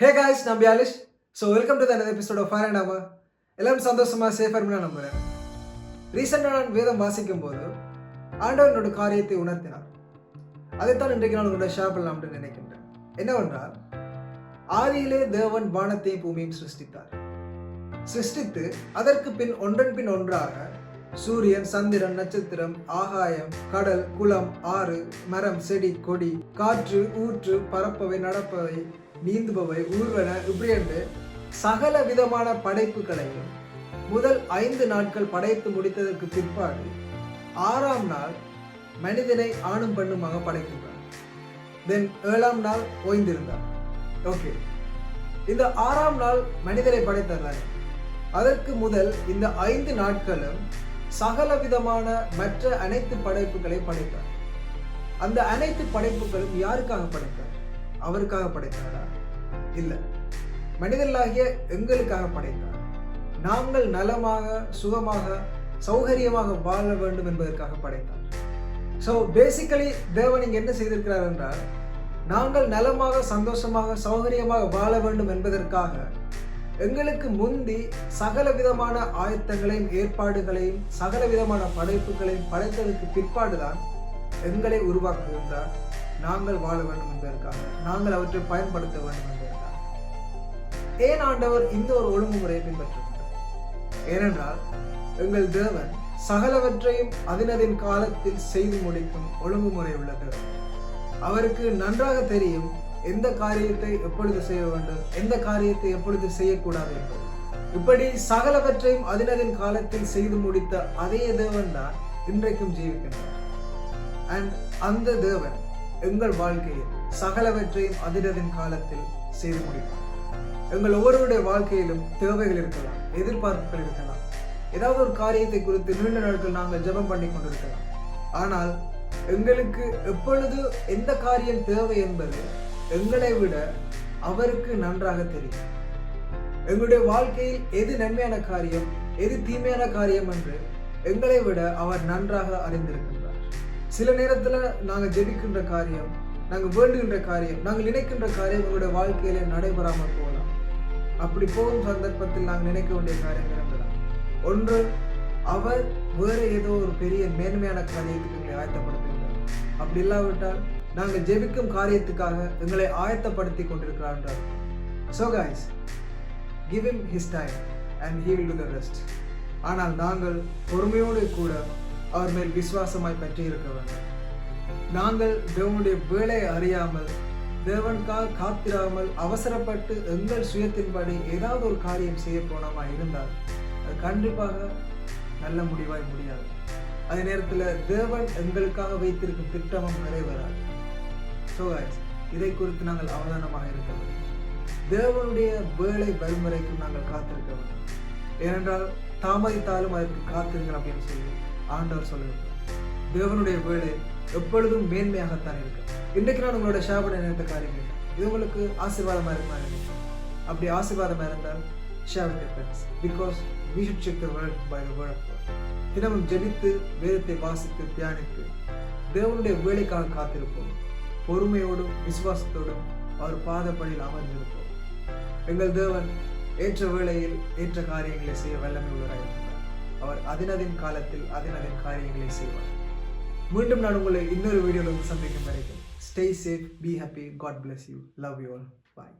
ஹே guys நான் பியாலிஷ் so welcome to தனது எபிசோட் ஆஃப் ஃபயர் அண்ட் எல்லாரும் சந்தோஷமாக சேஃபாக இருக்குன்னு நம்புறேன். ரீசெண்டாக நான் வேதம் வாசிக்கும் போது ஆண்டவனோட காரியத்தை உணர்த்தினார் அதைத்தான் இன்றைக்கு நான் உங்களோட ஷேர் பண்ணலாம்னு நினைக்கின்றேன். என்னவென்றால் ஆதியிலே தேவன் வானத்தையும் பூமியும் சிருஷ்டித்தார். சிருஷ்டித்து அதற்கு பின் ஒன்றன் பின் ஒன்றாக சூரியன் சந்திரன் நட்சத்திரம் ஆகாயம் கடல் குளம் ஆறு மரம் செடி கொடி காற்று ஊற்று பரப்பவை நடப்பவை நீந்துபவை ஊர்வன இப்படி என்று சகல விதமான படைப்புகளையும் முதல் ஐந்து நாட்கள் படைத்து முடித்ததற்கு பிற்பாடு ஆறாம் நாள் மனிதனை ஆணும் பெண்ணுமாக படைக்கின்றார். தென் ஏழாம் நாள் ஓய்ந்திருந்தார். ஓகே இந்த ஆறாம் நாள் மனிதனை படைத்தார் அதற்கு முதல் இந்த ஐந்து நாட்களும் சகல விதமான மற்ற அனைத்து படைப்புகளை படைத்தார். அந்த அனைத்து படைப்புகளும் யாருக்காக படைத்தார்? அவருக்காக படைத்தாரா? இல்லை. மனிதர்களாகிய எங்களுக்காக படைத்தார். நாங்கள் நலமாக சுகமாக சௌகரியமாக வாழ வேண்டும் என்பதற்காக படைத்தார். ஸோ பேசிக்கலி தேவன் இங்கே என்ன செய்திருக்கிறார் என்றால் நாங்கள் நலமாக சந்தோஷமாக சௌகரியமாக வாழ வேண்டும் என்பதற்காக எங்களுக்கு முந்தி சகல விதமான ஆயத்தங்களையும் ஏற்பாடுகளையும் சகல விதமான படைப்புகளையும் படைத்ததற்கு பிற்பாடுதான் எங்களை உருவாக்குகின்றார். நாங்கள் வாழ வேண்டும் என்பதற்காக. நாங்கள் அவற்றை பயன்படுத்த வேண்டும் என்பதற்காக. ஏன் ஆண்டவர் இந்த ஒரு ஒழுங்குமுறையை பின்பற்றுகின்றார்? ஏனென்றால் எங்கள் தேவன் சகலவற்றையும் அதினதின் காலத்தில் செய்து முடிக்கும் ஒழுங்குமுறை உள்ள தேவன். அவருக்கு நன்றாக தெரியும் எந்த காரியத்தை எப்பொழுது செய்ய வேண்டும் எந்த காரியத்தை எப்பொழுது செய்யக்கூடாது என்பது. இப்படி சகலவற்றையும் அதினதின் காலத்தில் செய்து முடித்த அதே தேவன் தான் இன்றைக்கும் ஜீவிக்கின்றார். அண்ட் அந்த தேவன் எங்கள் வாழ்க்கையில் சகலவற்றையும் அதினதின் காலத்தில் செய்து முடிப்பார். எங்கள் ஒவ்வொருவருடைய வாழ்க்கையிலும் தேவைகள் இருக்கலாம் எதிர்பார்ப்புகள் இருக்கலாம். ஏதாவது ஒரு காரியத்தை குறித்து நீண்ட நாட்கள் நாங்கள் ஜெபம் பண்ணி கொண்டிருக்கலாம். ஆனால் எங்களுக்கு எப்பொழுது எந்த காரியம் தேவை என்பது எங்களை விட அவருக்கு நன்றாக தெரியும். எங்களுடைய வாழ்க்கையில் எது நன்மையான காரியம் எது தீமையான காரியம் என்று எங்களை விட அவர் நன்றாக அறிந்திருக்கிறார் சில நேரத்தில் நாங்கள் ஜெபிக்கின்ற காரியம் நாங்கள் வேண்டுகின்ற காரியம் நாங்கள் நினைக்கின்ற காரியம் எங்களுடைய வாழ்க்கையில நடைபெறாமல் போகலாம். அப்படி போகும் சந்தர்ப்பத்தில் நாங்கள் நினைக்க வேண்டிய காரியம் இருந்தலாம் ஒன்று அவர் வேற ஏதோ ஒரு பெரிய மேன்மையான காரியத்துக்கு எங்களை ஆயத்தப்படுத்துகிறார் அப்படி இல்லாவிட்டால் நாங்கள் ஜெபிக்கும் காரியத்துக்காக எங்களை ஆயத்தப்படுத்தி கொண்டிருக்கிறார் என்றார். So guys give him his time and he will do the rest ஆனால் நாங்கள் பொறுமையோடு கூட அவர் மேல் விசுவாசமாய் பற்றி இருக்க வேண்டும் நாங்கள் தேவனுடைய வேலையை அறியாமல் தேவனுக்காக காத்திராமல் அவசரப்பட்டு எங்கள் சுயத்தின்படி ஏதாவது ஒரு காரியம் செய்ய போனோமா இருந்தால் அது கண்டிப்பாக நல்ல முடிவாய் முடியாது. அதே நேரத்தில் தேவன் எங்களுக்காக வைத்திருக்கும் திட்டமும் நிறைவேறாது. ஸோ இதை குறித்து நாங்கள் அவதானமாக இருக்க வேண்டும். தேவனுடைய வேலை வரும் வரைக்கும் நாங்கள் காத்திருக்க வேண்டும். ஏனென்றால் தாமதித்தாலும் அதற்கு காத்திருங்கள் அப்படின்னு சொல்லி ஆண்டவர் சொல்லியிருக்கிறார் தேவனுடைய வேலை எப்பொழுதும் மேன்மையாகத்தான் இருக்கு இன்றைக்கு நான் உங்களோட ஷேர் நினைத்த காரியங்கள் இது உங்களுக்கு ஆசீர்வாதமாக இருக்குமா நினைக்கிறேன் அப்படி ஆசீர்வாதமாக இருந்தால் share with friends because we should check the world by the word தினமும் ஜெபித்து வேதத்தை வாசித்து தியானித்து தேவனுடைய வேலைக்காக காத்திருப்போம். பொறுமையோடும் விசுவாசத்தோடும் அவர் பாதப்படியில் அமர்ந்திருப்போம். எங்கள் தேவன் ஏற்ற வேளையில் ஏற்ற காரியங்களை செய்ய வல்லமை உள்ளவராயிருக்கிறார் அவர் அதினதின் காலத்தில் அதினதின் காரியங்களை செய்வார். மீண்டும் நான் உங்களை இன்னொரு வீடியோவில் சந்திக்கும் வரைக்கும் stay safe be happy God bless you love you all bye